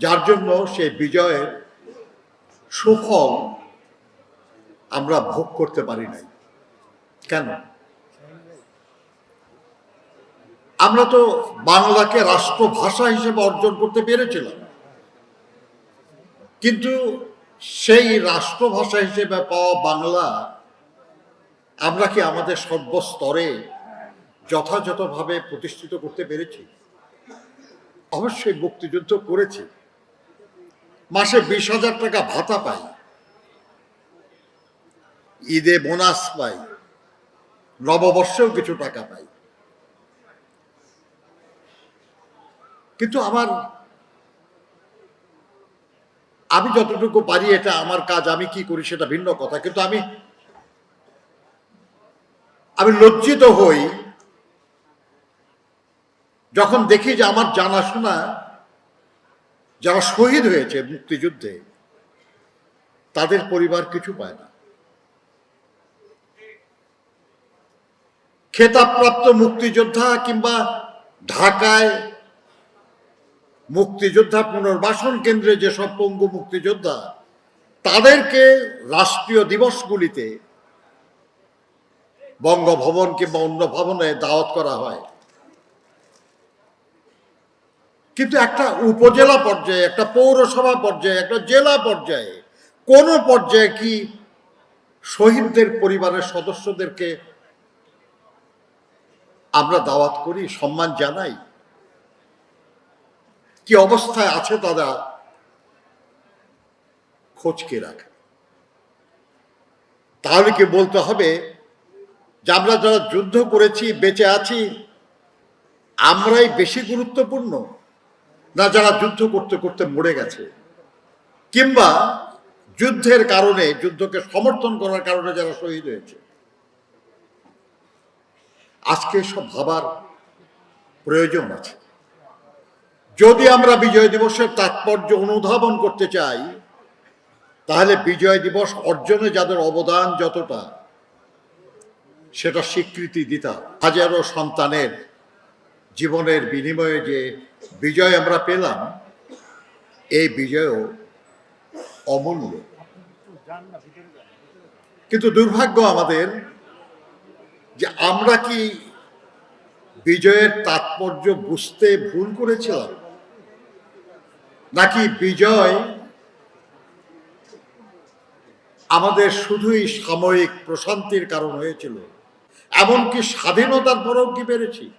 যার জন্য সেই বিজয়ের সুফল আমরা ভোগ করতে পারি নাই। কেন? আমরা তো বাংলাকে রাষ্ট্রভাষা হিসেবে অর্জন করতে পেরেছিলাম। কিন্তু সেই রাষ্ট্রভাষা হিসেবে পাওয়া বাংলা আমরা কি আমাদের সর্বস্তরে যথাযথভাবে প্রতিষ্ঠিত করতে পেরেছি? অবশ্যই মুক্তিযুদ্ধ করেছি। মাসে বিশ হাজার টাকা ভাতা পাই। ঈদে বোনাস পাই। নববর্ষেও কিছু টাকা পাই। কিন্তু আমার আমি যতটুকু পারি এটা আমার কাজ, আমি কি করি সেটা ভিন্ন কথা। কিন্তু আমি আমি লজ্জিত হই যখন দেখি যে আমার জানাশোনা যারা শহীদ হয়েছে মুক্তিযুদ্ধে, তাদের পরিবার কিছু পায় না। খেতাবপ্রাপ্ত মুক্তিযোদ্ধা কিংবা ঢাকায় মুক্তিযোদ্ধা পুনর্বাসন কেন্দ্রে যেসব পঙ্গু মুক্তিযোদ্ধা, তাদেরকে রাষ্ট্রীয় দিবসগুলিতে বঙ্গভবন কিংবা অন্য ভবনে দাওয়াত করা হয়। কিন্তু একটা উপজেলা পর্যায়ে, একটা পৌরসভা পর্যায়ে, একটা জেলা পর্যায়ে, কোন পর্যায়ে কি শহীদদের পরিবারের সদস্যদেরকে আমরা দাওয়াত করি, সম্মান জানাই? কি অবস্থায় আছে তারা? খোঁজ কে রাখে? তাহলে কি বলতে হবে যে আমরা যারা যুদ্ধ করেছি, বেঁচে আছি, আমরাই বেশি গুরুত্বপূর্ণ? না, যারা যুদ্ধ করতে করতে মরে গেছে। কিংবা যুদ্ধের কারণে, যুদ্ধকে সমর্থন করার কারণে যারা শহীদ হয়েছে। আজকে সব ভাবার প্রয়োজন আছে। যদি আমরা বিজয় দিবসের তাৎপর্য অনুধাবন করতে চাই, তাহলে বিজয় দিবস অর্জনে যাদের অবদান যতটা, সেটা স্বীকৃতি দিতাম হাজারো সন্তানের জীবনের বিনিময়ে যে বিজয় আমরা পেলাম, এই বিজয়ও অমূল্য। কিন্তু দুর্ভাগ্য আমাদের যে আমরা কি বিজয়ের তাৎপর্য বুঝতে ভুল করেছিলাম? নাকি বিজয় আমাদের শুধুই সাময়িক প্রশান্তির কারণ হয়েছিল? এমনকি স্বাধীনতার পরেও কি পেরেছি?